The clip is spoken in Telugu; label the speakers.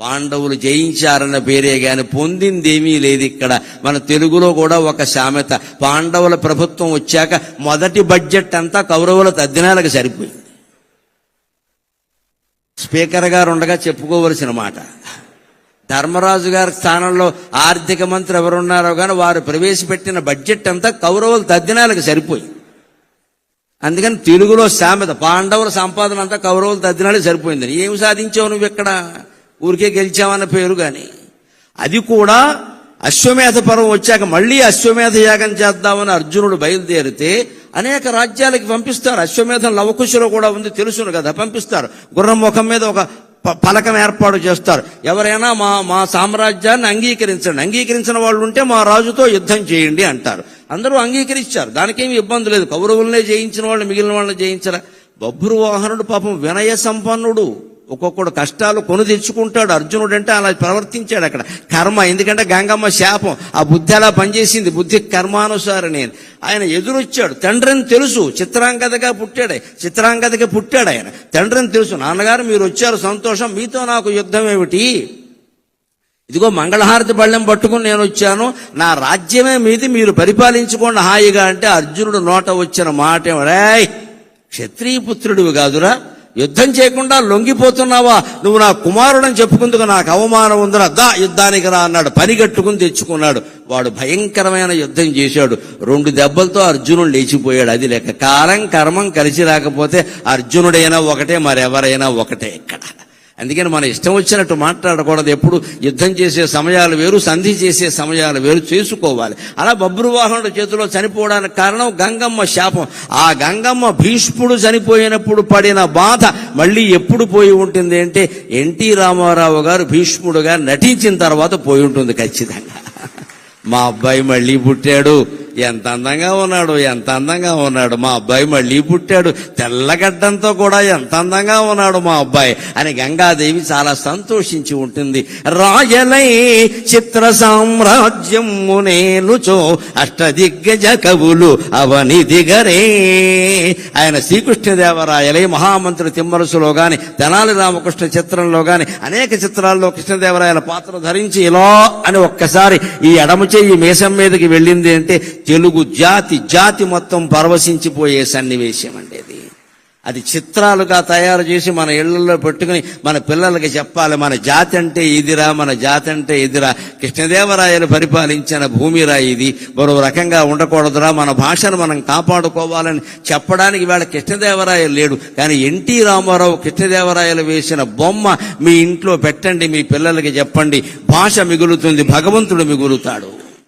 Speaker 1: పాండవులు జయించారన్న పేరే గాని పొందిందేమీ లేదు ఇక్కడ. మన తెలుగులో కూడా ఒక సామెత పాండవుల ప్రభుత్వం వచ్చాక మొదటి బడ్జెట్ అంతా కౌరవుల తద్దినాలకు సరిపోయింది. స్పీకర్ గారు ఉండగా చెప్పుకోవలసిన మాట ధర్మరాజు గారి స్థానంలో ఆర్థిక మంత్రి ఎవరున్నారో కానీ వారు ప్రవేశపెట్టిన బడ్జెట్ అంతా కౌరవుల తద్దినాలకు సరిపోయింది. అందుకని తెలుగులో సామెత పాండవుల సంపాదన అంతా కౌరవుల తద్దినాలకు సరిపోయింది ఏమి సాధించావు నువ్వు ఇక్కడ? ఊరికే గెలిచామన్న పేరు కానీ అది కూడా అశ్వమేధ పర్వం వచ్చాక మళ్ళీ అశ్వమేధ యాగం చేద్దామని అర్జునుడు బయలుదేరితే అనేక రాజ్యాలకి పంపిస్తారు. అశ్వమేధం లవకుశలో కూడా ఉంది తెలుసును కదా పంపిస్తారు. గుర్రం ముఖం మీద ఒక ప- పలకం ఏర్పాటు చేస్తారు. ఎవరైనా మా మా సామ్రాజ్యాన్ని అంగీకరించండి. అంగీకరించిన వాళ్ళు ఉంటే మా రాజుతో యుద్ధం చేయండి అంటారు. అందరూ అంగీకరించారు. దానికేమి ఇబ్బంది లేదు. కౌరవులనే జయించిన వాళ్ళు మిగిలిన వాళ్ళని జయించరా? బొబ్బురు వాహనుడు పాపం వినయ సంపన్నుడు. ఒక్కొక్కడు కష్టాలు కొను తెచ్చుకుంటాడు. అర్జునుడు అంటే అలా ప్రవర్తించాడు అక్కడ. కర్మ ఎందుకంటే గంగమ్మ శాపం. ఆ బుద్ధి అలా పనిచేసింది. బుద్ధి నేను ఆయన ఎదురొచ్చాడు. తండ్రిని తెలుసు. చిత్రాంగదగా పుట్టాడు. చిత్రాంగదగా పుట్టాడు ఆయన. తండ్రిని తెలుసు. నాన్నగారు మీరు వచ్చారు. సంతోషం. మీతో నాకు యుద్ధం ఏమిటి? ఇదిగో మంగళహారతి బళ్ళెం పట్టుకుని నేను వచ్చాను. నా రాజ్యమే మీది. మీరు పరిపాలించుకోండి హాయిగా అంటే అర్జునుడు నోట వచ్చిన మాట క్షత్రియ పుత్రుడివి కాదురా. యుద్ధం చేయకుండా లొంగిపోతున్నావా? నువ్వు నా కుమారుడని చెప్పుకుందుకు నాకు అవమానం ఉందిరా. దా యుద్ధానికి రా అన్నాడు. పనిగట్టుకుని తెచ్చుకున్నాడు. వాడు భయంకరమైన యుద్ధం చేశాడు. రెండు దెబ్బలతో అర్జునుడు లేచిపోయాడు. అది లేక కాలం కర్మం కలిసి రాకపోతే అర్జునుడైనా ఒకటే మరెవరైనా ఒకటే ఇక్కడ. అందుకని మన ఇష్టం వచ్చినట్టు మాట్లాడకూడదు. ఎప్పుడు యుద్ధం చేసే సమయాలు వేరు సంధి చేసే సమయాలు వేరు. చేసుకోవాలి. అలా బబ్రువాహనుడు చేతిలో చనిపోవడానికి కారణం గంగమ్మ శాపం. ఆ గంగమ్మ భీష్ముడు చనిపోయినప్పుడు పడిన బాధ మళ్ళీ ఎప్పుడు పోయి ఉంటుంది అంటే ఎన్టీ రామారావు గారు భీష్ముడుగా నటించిన తర్వాత పోయి ఉంటుంది ఖచ్చితంగా. మా అబ్బాయి మళ్ళీ పుట్టాడు. ఎంత అందంగా ఉన్నాడు ఎంత అందంగా ఉన్నాడు. మా అబ్బాయి మళ్ళీ పుట్టాడు. తెల్లగడ్డంతో కూడా ఎంత అందంగా ఉన్నాడు మా అబ్బాయి. అని గంగాదేవి చాలా సంతోషించి ఉంటుంది. రాయలై చిత్ర సామ్రాజ్యము అష్ట అష్టదిగ్గజ కవులు అవని దిగరే ఆయన శ్రీకృష్ణదేవరాయలై మహామంత్రి తిమ్మరసులో గాని తెనాలి రామకృష్ణ చిత్రంలో గాని అనేక చిత్రాల్లో కృష్ణదేవరాయల పాత్ర ధరించి ఇలా అని ఒక్కసారి ఈ ఎడమ చెయ్యి మీసం మీదకి వెళ్ళింది అంటే తెలుగు జాతి జాతి మొత్తం పరవశించిపోయే సన్నివేశం అండి అది. అది చిత్రాలుగా తయారు చేసి మన ఇళ్ళలో పెట్టుకుని మన పిల్లలకి చెప్పాలి మన జాతి అంటే ఇదిరా మన జాతి అంటే ఇదిరా. కృష్ణదేవరాయలు పరిపాలించిన భూమిరా ఇది. మరో రకంగా ఉండకూడదురా మన భాషను మనం కాపాడుకోవాలని చెప్పడానికి వేళ కృష్ణదేవరాయలు లేడు. కానీ ఎన్టీ రామారావు కృష్ణదేవరాయలు వేసిన బొమ్మ మీ ఇంట్లో పెట్టండి మీ పిల్లలకి చెప్పండి. భాష మిగులుతుంది భగవంతుడు మిగులుతాడు.